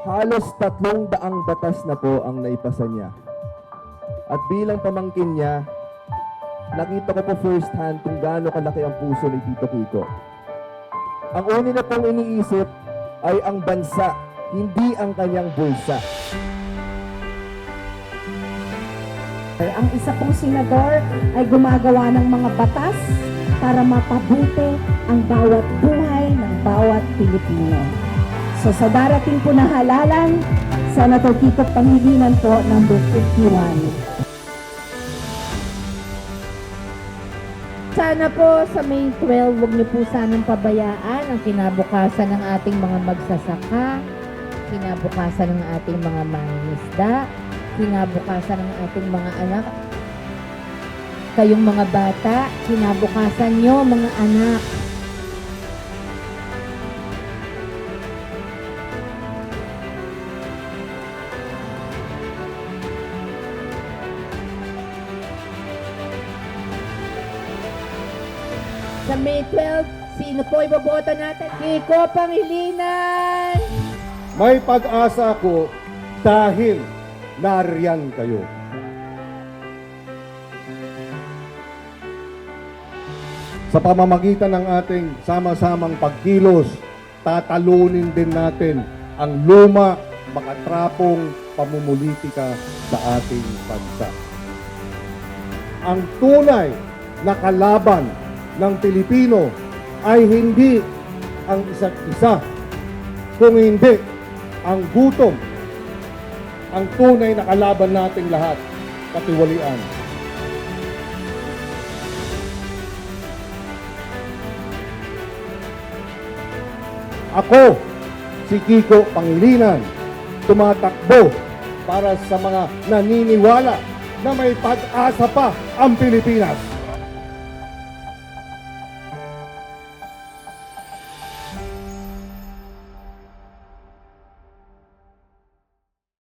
Halos tatlong daang batas na po ang naipasa niya. At bilang pamangkin niya, nakita ko po first hand kung gaano kalaki ang puso ni Tito Kiko. Ang una na pong iniisip ay ang bansa, hindi ang kanyang bulsa. Ang isa pong senador ay gumagawa ng mga batas para mapabuti ang bawat buhay ng bawat Pilipino. So sa darating po na halalan, Senator Kiko Pangilinan po, number 51. Sana po sa May 12, huwag niyo po sanang pabayaan ang kinabukasan ng ating mga magsasaka, kinabukasan ng ating mga mangingisda, kinabukasan ng ating mga anak. Kayong mga bata, kinabukasan niyo mga anak. Sa May 12, sino po iboboto natin? Kiko Pangilinan! May pag-asa ako dahil nariyan kayo. Sa pamamagitan ng ating sama-samang pagkilos, tatalunin din natin ang luma, makatrapong pamumulitika sa ating bansa. Ang tunay na kalaban ng Pilipino ay hindi ang isa't isa, kung hindi ang gutom, ang tunay na kalaban nating lahat, katiwalian. Ako, si Kiko Pangilinan, tumatakbo para sa mga naniniwala na may pag-asa pa ang Pilipinas.